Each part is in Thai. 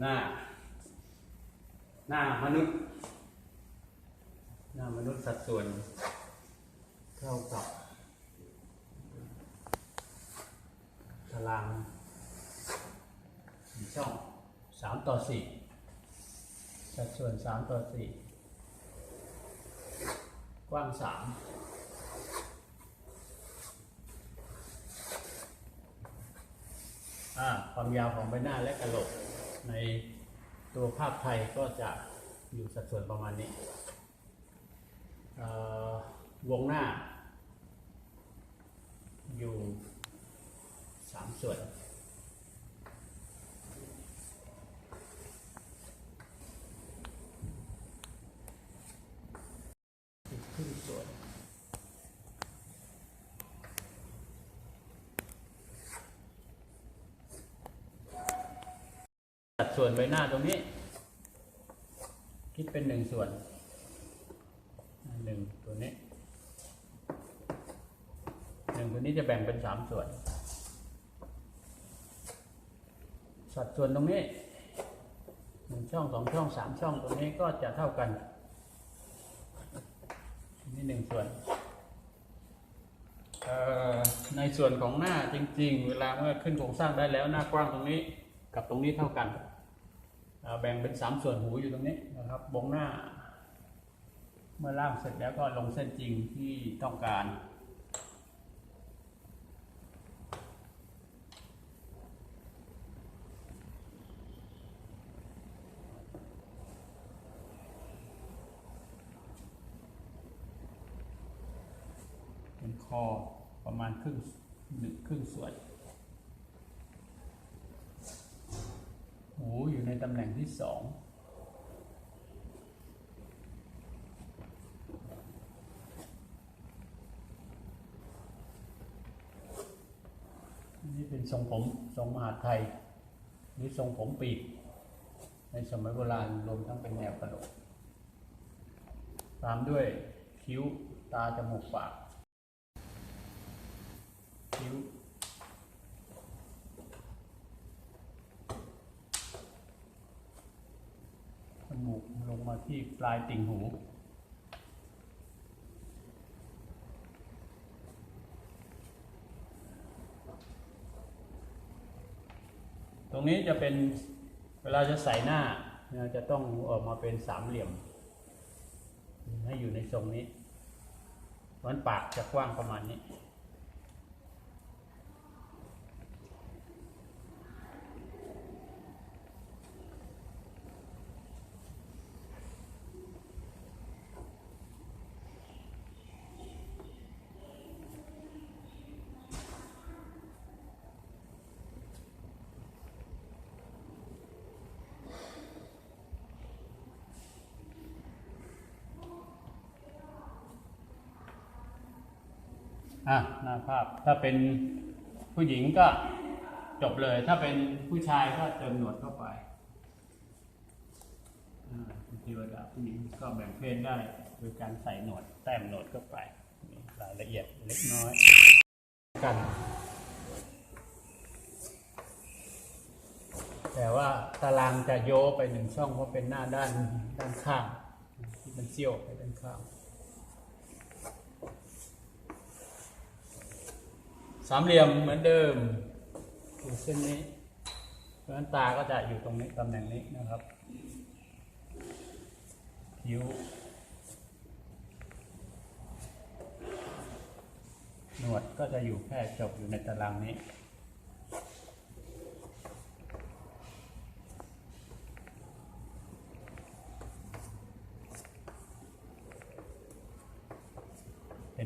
หน้า หน้ามนุษย์ หน้ามนุษย์สัดส่วนเท่ากับตารางสี่ช่องสามต่อสี่สัดส่วนสามต่อสี่กว้างสามความยาวของใบหน้าและกระโหลก ในตัวภาพไทยก็จะอยู่สัดส่วนประมาณนี้ วงหน้าอยู่สามส่วน อีกครึ่งส่วน ส่วนใบหน้าตรงนี้ คิดเป็นหนึ่งส่วนหนึ่งตัวนี้หนึ่งตัวนี้จะแบ่งเป็นสามส่วน สัดส่วนตรงนี้หนึ่งช่องสองช่องสามช่องตรงนี้ก็จะเท่ากันนี่หนึ่งส่วนในส่วนของหน้าจริง ๆ เวลาเมื่อขึ้นโครงสร้างได้แล้วหน้ากว้างตรงนี้กับตรงนี้เท่ากัน แบ่งเป็นสามส่วนหูอยู่ตรงนี้นะครับบงหน้า เมื่อล่างเสร็จแล้วก็ลงเส้นจริงที่ต้องการเป็นคอประมาณครึ่งหนึ่งครึ่งส่วน หูอยู่ ในตำแหน่งที่สองนี่เป็นทรงผมทรงมหาไทยหรือทรงผมปีก ในสมัยโบราณรวมทั้งเป็นแนวกระโดดตามด้วยคิ้วตาจมูกปากคิ้วจมูกลงมา ที่ปลายติ่งหู ตรงนี้จะเป็นเวลาจะใส่หน้าจะต้องออกมาเป็นสามเหลี่ยม ให้อยู่ในทรงนี้เพราะฉะนั้นปากจะกว้างประมาณนี้ อะหน้าภาพถ้าเป็นผู้หญิงก็จบเลย ถ้าเป็นผู้ชายก็เติมหนวดเข้าไปทีวลาผู้หญิงก็แบ่งเพศได้โดยการใส่หนวดแต้มหนวดเข้าไปรายละเอียดเล็กน้อยกันแต่ว่าตารางจะโยไปหนึ่งช่องเพราะเป็นหน้าด้านด้านข้างที่มันเซี่ยวไปด้านข้าง สามเหลี่ยมเหมือนเดิมอยู่เส้นนี้เพราะฉะนั้นตาก็จะอยู่ตรงนี้ตำแหน่งนี้นะครับคิ้วหนวดก็จะอยู่แค่จบอยู่ในตารางนี้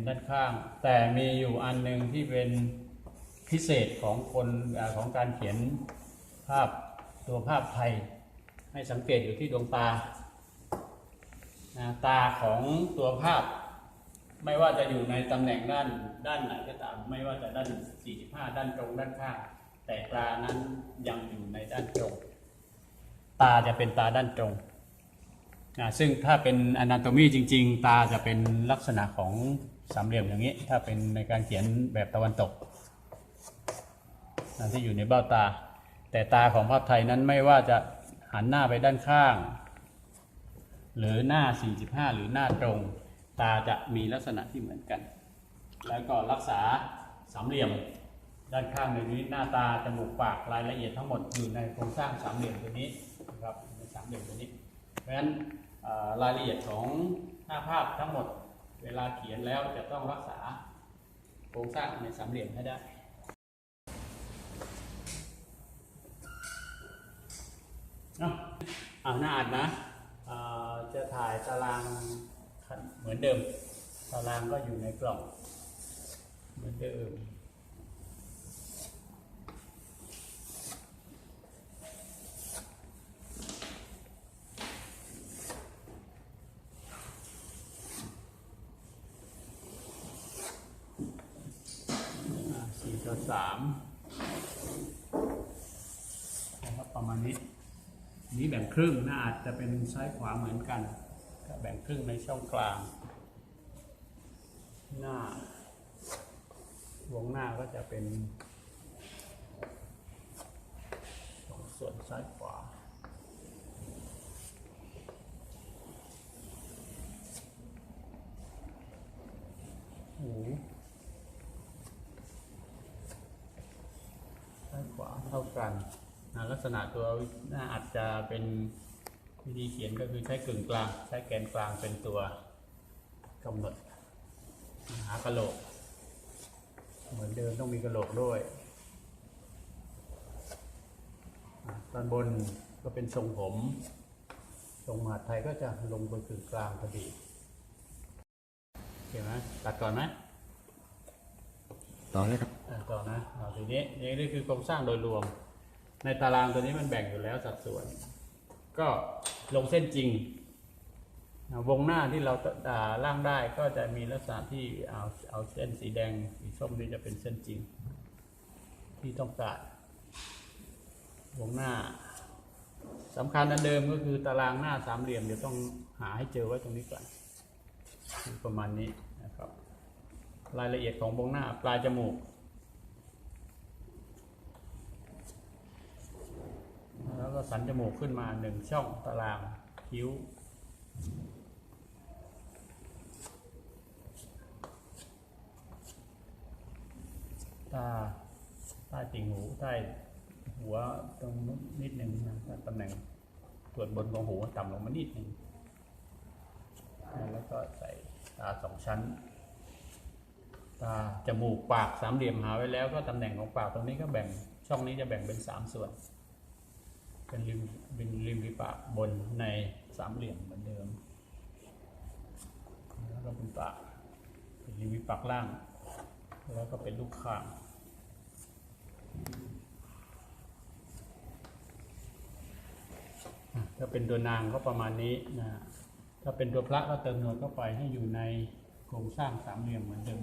นด้านข้าง แต่มีอยู่อันหนึ่งที่เป็นพิเศษของคนอของการเขียนภาพตัวภาพไทย ให้สังเกตอยู่ที่ดวงตา ตาของตัวภาพ ไม่ว่าจะอยู่ในตำแหน่งด้านด้านไหนก็ตาม ไม่ว่าจะด้าน 45 ด้านตรงด้านข้าง แต่ตานั้นยังอยู่ในด้านตรง ตาจะเป็นตาด้านตรงซึ่งถ้าเป็น anatomy จริง ๆ ตาจะเป็นลักษณะของ สามเหลี่ยมอย่างนี้ ถ้าเป็นในการเขียนแบบตะวันตกอ่าที่อยู่ในเบ้าตา แต่ตาของภาพไทยนั้นไม่ว่าจะหันหน้าไปด้านข้าง หรือหน้า 45 หรือหน้าตรง ตาจะมีลักษณะที่เหมือนกัน แล้วก็รักษาสามเหลี่ยมด้านข้างในนี้หน้าตาจมูกปากรายละเอียดทั้งหมดอยู่ในโครงสร้างสามเหลี่ยมตัวนี้นะครับในสามเหลี่ยมตัวนี้ เพราะฉะนั้นรายละเอียดของหน้าภาพทั้งหมด เวลาเขียนแล้วจะต้องรักษาโครงสร้างในสามเหลี่ยมให้ได้เอาหน้าอัดนะจะถ่ายตารางเหมือนเดิม ตารางก็อยู่ในกล่องเหมือนเดิม อ่าสี่ต่อสามนะครับประมาณนี้ นี้แบ่งครึ่งน้าอาจจะเป็นซ้ายขวาเหมือนกัน ก็แบ่งครึ่งในช่องกลาง หน้าวงหน้าก็จะเป็นสองส่วนซ้ายขวาหูซ้ายขวา เท่ากันนะลักษณะตัวหน้าอาจจะเป็นวิธีเขียนก็คือใช้กึ่งกลาง ใช้แกนกลางเป็นตัวกำหนดหากระโหลก เหมือนเดิมต้องมีกระโหลกด้วย ตอนบนก็เป็นทรงผมทรงมหาดไทยก็จะลงไปกึ่งกลางพอดีเห็นไหมตัดก่อนไหม ต่อเลยครับอะต่อนะเอาทีนี้นี่คือโครงสร้างโดยรวม ในตารางตัวนี้มันแบ่งอยู่แล้วสัดส่วน ก็ลงเส้นจริงอะวงหน้าที่เราอ่าล่างได้ก็จะมีลักษณะที่เอาเอาเส้นสีแดงสีส้มนี่จะเป็นเส้นจริง ที่ต้องการวงหน้าสำคัญอันเดิมก็คือตารางหน้าสามเหลี่ยมเดี๋ยวต้องหาให้เจอไว้ตรงนี้ก่อนประมาณนี้ รายละเอียดของวงหน้าปลายจมูก แล้วก็สันจมูกขึ้นมาหนึ่งช่องตารางคิ้ว ตาใต้ติ่งหูใต้หัวตรงนิดหนึ่งนะตำแหน่งส่วนบนของหูต่ำลงมานิดหนึ่งแล้วก็ใส่ตาสองชั้น ตาจมูกปากสามเหลี่ยมหาไว้แล้ว ก็ตำแหน่งของปากตรงนี้ก็แบ่งช่องนี้จะแบ่งเป็นสามส่วน เป็นริมเป็นริมฝีปากบนในสามเหลี่ยมเหมือนเดิมแล้วก็เป็นปากเป็นริมฝีปากล่าง แล้วก็เป็นลูกขางถ้าเป็นตัวนางก็ประมาณนี้นะถ้าเป็นตัวพระก็เติมนวดเข้าไปให้อยู่ในโครงสร้างสามเหลี่ยมเหมือนเดิม